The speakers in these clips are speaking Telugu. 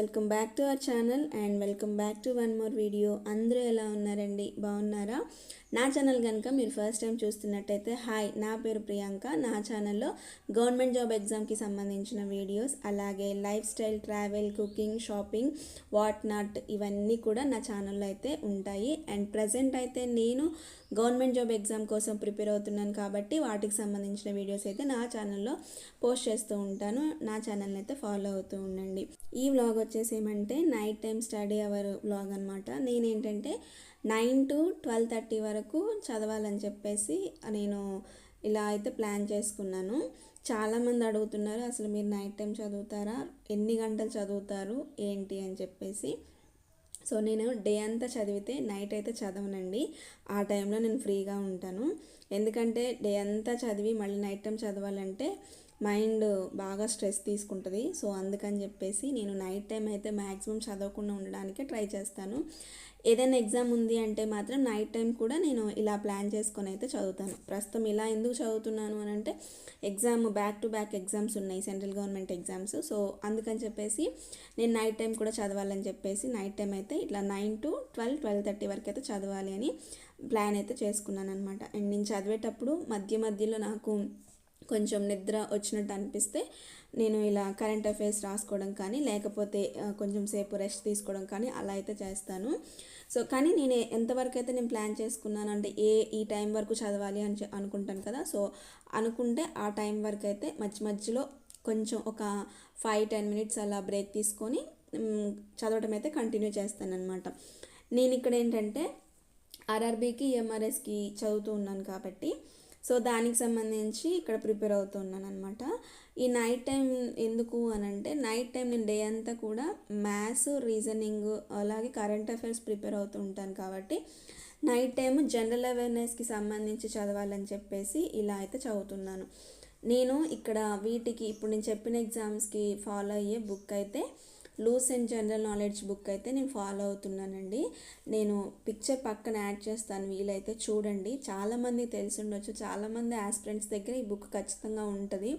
Welcome back to our channel and welcome back to one more video. అందరూ ఎలా ఉన్నారండి? బాగున్నారా? నా ఛానల్ కనుక మీరు ఫస్ట్ టైం చూస్తున్నట్టయితే హాయ్ నా పేరు ప్రియాంక. నా ఛానల్లో గవర్నమెంట్ జాబ్ ఎగ్జామ్కి సంబంధించిన వీడియోస్ అలాగే lifestyle travel cooking shopping what not ఇవన్నీ కూడా నా ఛానల్లో అయితే ఉంటాయి. అండ్ ప్రజెంట్ అయితే నేను గవర్నమెంట్ జాబ్ ఎగ్జామ్ కోసం ప్రిపేర్ అవుతున్నాను కాబట్టి వాటికి సంబంధించిన వీడియోస్ అయితే నా ఛానల్లో పోస్ట్ చేస్తూ ఉంటాను. నా ఛానల్ని అయితే ఫాలో అవుతూ ఉండండి. ఈ వ్లాగ్ వచ్చేసి ఏమంటే night time study hour vlog అనమాట నేనేంటంటే నైన్ టు ట్వెల్వ్ థర్టీ వరకు చదవాలని చెప్పేసి నేను ఇలా అయితే ప్లాన్ చేసుకున్నాను. చాలామంది అడుగుతున్నారు అసలు మీరు నైట్ టైం చదువుతారా? ఎన్ని గంటలు చదువుతారు? ఏంటి? అని చెప్పేసి. సో నేను డే అంతా చదివితే నైట్ అయితే చదవనండి. ఆ టైంలో నేను ఫ్రీగా ఉంటాను. ఎందుకంటే డే అంతా చదివి మళ్ళీ నైట్ టైం చదవాలంటే మైండ్ బాగా స్ట్రెస్ తీసుకుంటుంది. సో అందుకని చెప్పేసి నేను నైట్ టైం అయితే మ్యాక్సిమం చదవకుండా ఉండడానికి ట్రై చేస్తాను. ఏదైనా ఎగ్జామ్ ఉంది అంటే మాత్రం నైట్ టైం కూడా నేను ఇలా ప్లాన్ చేసుకొని అయితే చదువుతాను. ప్రస్తుతం ఇలా ఎందుకు చదువుతున్నాను అని అంటే exam back to back exams ఉన్నాయి సెంట్రల్ గవర్నమెంట్ ఎగ్జామ్స్. సో అందుకని చెప్పేసి నేను నైట్ టైం కూడా చదవాలని చెప్పేసి నైట్ టైం అయితే ఇట్లా nine to twelve twelve thirty వరకు అయితే చదవాలి అని ప్లాన్ అయితే చేసుకున్నాను అనమాట అండ్ నేను చదివేటప్పుడు మధ్య మధ్యలో నాకు కొంచెం నిద్ర వచ్చినట్టు అనిపిస్తే నేను ఇలా కరెంట్ అఫైర్స్ రాసుకోవడం కానీ లేకపోతే కొంచెం సేపు రెస్ట్ తీసుకోవడం కానీ అలా అయితే చేస్తాను. సో కానీ నేను ఎంతవరకు అయితే నేను ప్లాన్ చేసుకున్నాను అంటే ఏ ఈ టైం వరకు చదవాలి అని అనుకుంటాను కదా. సో అనుకుంటే ఆ టైం వరకు అయితే మధ్య మధ్యలో కొంచెం ఒక ఫైవ్ టెన్ మినిట్స్ అలా బ్రేక్ తీసుకొని చదవటం అయితే కంటిన్యూ చేస్తాను అనమాట నేను ఇక్కడ ఏంటంటే ఆర్ఆర్బీకి ఎంఆర్ఎస్కి చదువుతూ ఉన్నాను కాబట్టి సో దానికి సంబంధించి ఇక్కడ ప్రిపేర్ అవుతున్నాను అనమాట ఈ నైట్ టైం ఎందుకు అని అంటే నైట్ టైం నేను డే అంతా కూడా మ్యాథ్స్ రీజనింగ్ అలాగే కరెంట్ అఫైర్స్ ప్రిపేర్ అవుతూ ఉంటాను కాబట్టి నైట్ టైం జనరల్ అవేర్నెస్కి సంబంధించి చదవాలని చెప్పేసి ఇలా అయితే చదువుతున్నాను. నేను ఇక్కడ వీటికి ఇప్పుడు నేను చెప్పిన ఎగ్జామ్స్కి ఫాలో అయ్యే బుక్ అయితే Lucent and general knowledge book అయితే నేను ఫాలో అవుతున్నానండి. నేను పిక్చర్ పక్కన యాడ్ చేస్తాను వీలైతే చూడండి. చాలామంది తెలిసి ఉండొచ్చు చాలామంది ఆస్పిరెంట్స్ దగ్గర ఈ బుక్ ఖచ్చితంగా ఉంటుంది.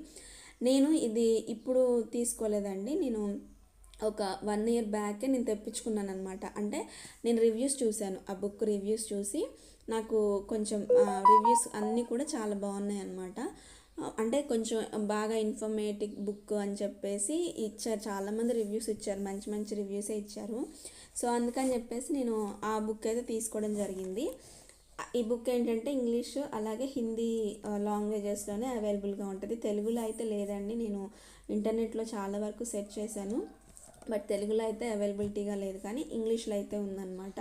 నేను ఇది ఇప్పుడు తీసుకోలేదండి. నేను ఒక వన్ ఇయర్ బ్యాకే నేను తెప్పించుకున్నాను అనమాట అంటే నేను రివ్యూస్ చూశాను ఆ బుక్ రివ్యూస్ చూసి నాకు కొంచెం రివ్యూస్ అన్నీ కూడా చాలా బాగున్నాయి అనమాట అంటే కొంచెం బాగా ఇన్ఫర్మేటివ్ బుక్ అని చెప్పేసి ఇచ్చారు. చాలామంది రివ్యూస్ ఇచ్చారు. మంచి మంచి రివ్యూసే ఇచ్చారు. సో అందుకని చెప్పేసి నేను ఆ బుక్ అయితే తీసుకోవడం జరిగింది. ఈ బుక్ ఏంటంటే ఇంగ్లీష్ అలాగే హిందీ లాంగ్వేజెస్లోనే అవైలబుల్గా ఉంటుంది. తెలుగులో అయితే లేదండి. నేను ఇంటర్నెట్లో చాలా వరకు సెర్చ్ చేశాను. బట్ తెలుగులో అయితే అవైలబిలిటీగా లేదు. కానీ ఇంగ్లీష్లో అయితే ఉందన్నమాట.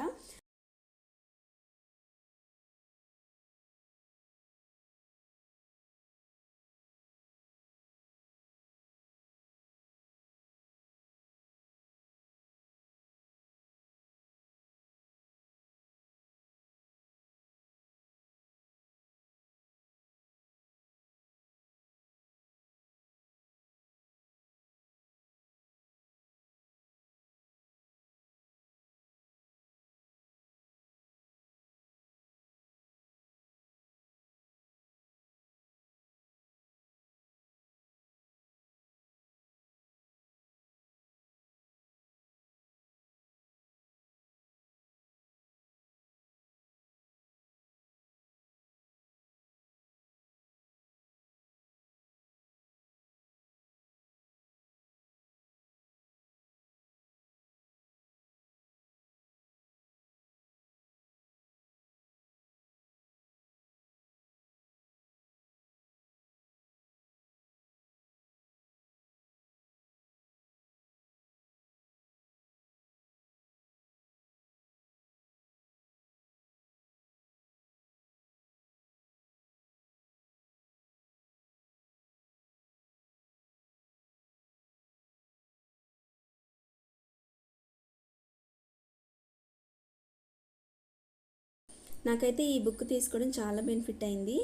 నాకైతే ఈ బుక్ తీసుకోవడం చాలా బెనిఫిట్ అయింది.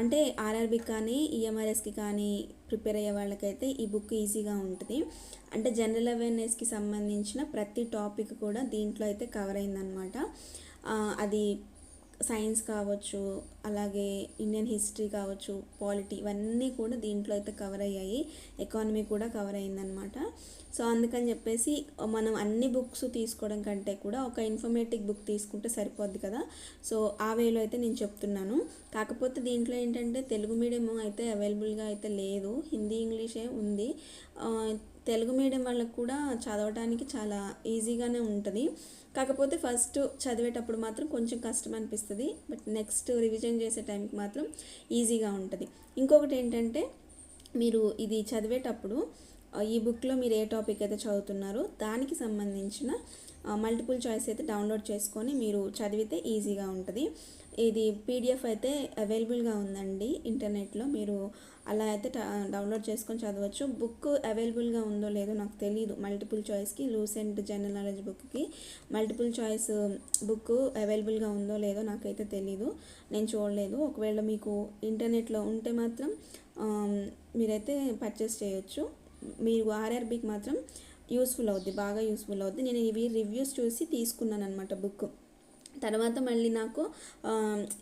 అంటే ఆర్ఆర్బి కానీ ఈఎంఆర్ఎస్కి కానీ ప్రిపేర్ అయ్యే వాళ్ళకైతే ఈ బుక్ ఈజీగా ఉంటుంది. అంటే జనరల్ అవేర్నెస్కి సంబంధించిన ప్రతి టాపిక్ కూడా దీంట్లో అయితే కవర్ అయిందనమాట అది సైన్స్ కావచ్చు అలాగే ఇండియన్ హిస్టరీ కావచ్చు పాలిటీ ఇవన్నీ కూడా దీంట్లో అయితే కవర్ అయ్యాయి. ఎకానమీ కూడా కవర్ అయిందనమాట సో అందుకని చెప్పేసి మనం అన్ని బుక్స్ తీసుకోవడం కంటే కూడా ఒక ఇన్ఫర్మేటివ్ బుక్ తీసుకుంటే సరిపోద్ది కదా. సో ఆ వేలో అయితే నేను చెప్తున్నాను. కాకపోతే దీంట్లో ఏంటంటే తెలుగు మీడియం అయితే అవైలబుల్గా అయితే లేదు. హిందీ ఇంగ్లీషే ఉంది. తెలుగు మీడియం వాళ్ళకు కూడా చదవడానికి చాలా ఈజీగానే ఉంటుంది. కాకపోతే ఫస్ట్ చదివేటప్పుడు మాత్రం కొంచెం కష్టం అనిపిస్తుంది బట్ నెక్స్ట్ రివిజన్ చేసే టైంకి మాత్రం ఈజీగా ఉంటుంది. ఇంకొకటి ఏంటంటే మీరు ఇది చదివేటప్పుడు ఈ బుక్లో మీరు ఏ టాపిక్ అయితే చదువుతున్నారో దానికి సంబంధించిన మల్టిపుల్ చాయిస్ అయితే డౌన్లోడ్ చేసుకొని మీరు చదివితే ఈజీగా ఉంటుంది. ఇది పీడిఎఫ్ అయితే అవైలబుల్గా ఉందండి ఇంటర్నెట్లో. మీరు అలా అయితే డౌన్లోడ్ చేసుకొని చదవచ్చు. బుక్ అవైలబుల్గా ఉందో లేదో నాకు తెలియదు మల్టిపుల్ చాయిస్కి లూసెంట్ జనరల్ నాలెడ్జ్ బుక్కి. మల్టిపుల్ చాయిస్ బుక్ అవైలబుల్గా ఉందో లేదో నాకైతే తెలీదు. నేను చూడలేదు. ఒకవేళ మీకు ఇంటర్నెట్లో ఉంటే మాత్రం మీరైతే పర్చేస్ చేయొచ్చు. మీరు ఆర్ఆర్బికి మాత్రం యూస్ఫుల్ అవుద్ది. బాగా యూస్ఫుల్ అవుద్ది. నేను ఇవి రివ్యూస్ చూసి తీసుకున్నాను అనమాట బుక్. తర్వాత మళ్ళీ నాకు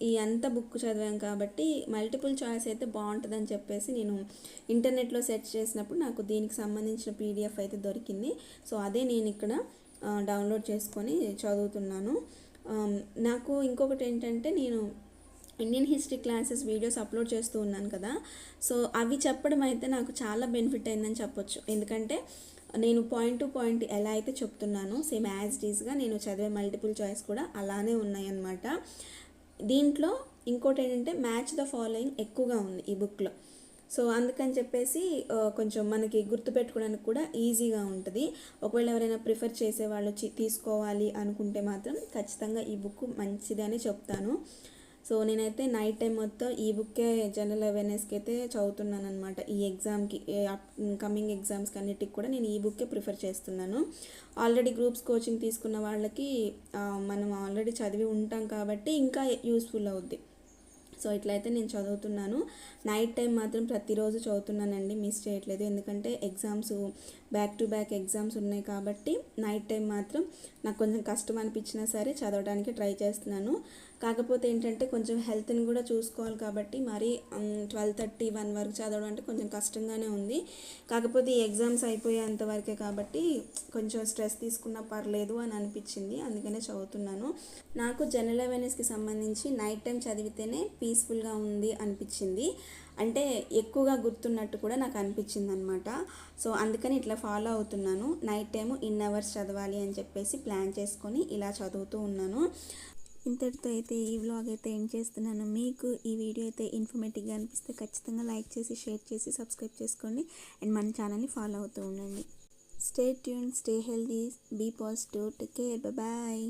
ఈ అంత బుక్ చదివాం కాబట్టి మల్టిపుల్ చాయిస్ అయితే బాగుంటుందని చెప్పేసి నేను ఇంటర్నెట్లో సెర్చ్ చేసినప్పుడు నాకు దీనికి సంబంధించిన పీడిఎఫ్ అయితే దొరికింది. సో అదే నేను ఇక్కడ డౌన్లోడ్ చేసుకొని చదువుతున్నాను. నాకు ఇంకొకటి ఏంటంటే నేను Indian history classes videos upload చేస్తూ ఉన్నాను కదా. సో అవి చెప్పడం అయితే నాకు చాలా బెనిఫిట్ అయిందని చెప్పొచ్చు. ఎందుకంటే నేను పాయింట్ టు పాయింట్ ఎలా అయితే చెప్తున్నానో సేమ్ యాజ్ డీస్గా నేను చదివే మల్టిపుల్ చాయిస్ కూడా అలానే ఉన్నాయన్నమాట. దీంట్లో ఇంకోటి ఏంటంటే మ్యాచ్ ద ఫాలోయింగ్ ఎక్కువగా ఉంది ఈ బుక్లో. సో అందుకని చెప్పేసి కొంచెం మనకి గుర్తుపెట్టుకోవడానికి కూడా ఈజీగా ఉంటుంది. ఒకవేళ ఎవరైనా ప్రిఫర్ చేసే వాళ్ళు చి- తీసుకోవాలి అనుకుంటే మాత్రం ఖచ్చితంగా ఈ బుక్ మంచిదని చెప్తాను. సో నేనైతే నైట్ టైం మొత్తం ఈ బుక్కే జనరల్ అవేర్నెస్కి అయితే చదువుతున్నాను అనమాట ఈ ఎగ్జామ్కి కమింగ్ ఎగ్జామ్స్కి అన్నిటికి కూడా నేను ఈ బుక్కే ప్రిఫర్ చేస్తున్నాను. ఆల్రెడీ గ్రూప్స్ కోచింగ్ తీసుకున్న వాళ్ళకి మనం ఆల్రెడీ చదివి ఉంటాం కాబట్టి ఇంకా యూస్ఫుల్ అవుద్ది. సో ఇట్లయితే నేను చదువుతున్నాను. నైట్ టైం మాత్రం ప్రతిరోజు చదువుతున్నానండి. మిస్ చేయట్లేదు. ఎందుకంటే exams back to back exams ఉన్నాయి కాబట్టి నైట్ టైం మాత్రం నాకు కొంచెం కష్టం అనిపించినా సరే చదవడానికి ట్రై చేస్తున్నాను. కాకపోతే ఏంటంటే కొంచెం హెల్త్ని కూడా చూసుకోవాలి కాబట్టి మరి ట్వెల్వ్ థర్టీ వన్ వరకు చదవడం అంటే కొంచెం కష్టంగానే ఉంది. కాకపోతే ఈ ఎగ్జామ్స్ అయిపోయేంత వరకే కాబట్టి కొంచెం స్ట్రెస్ తీసుకున్నా పర్లేదు అని అనిపించింది. అందుకనే చదువుతున్నాను. నాకు జనరల్ అవేర్నెస్కి సంబంధించి నైట్ టైం చదివితేనే పీస్ఫుల్గా ఉంది అనిపించింది. అంటే ఎక్కువగా గుర్తున్నట్టు కూడా నాకు అనిపించింది అనమాట సో అందుకని ఇట్లా ఫాలో అవుతున్నాను. నైట్ టైం ఇన్ అవర్స్ చదవాలి అని చెప్పేసి ప్లాన్ చేసుకొని ఇలా చదువుతూ ఉన్నాను. ఇంతటితో అయితే ఈ వ్లాగ్ అయితే ఎండ్ చేస్తున్నాను. మీకు ఈ వీడియో అయితే ఇన్ఫర్మేటివ్గా అనిపిస్తే ఖచ్చితంగా లైక్ చేసి షేర్ చేసి సబ్స్క్రైబ్ చేసుకోండి. అండ్ మన ఛానల్ని ఫాలో అవుతూ ఉండండి. Stay tune stay healthy be positive take care bye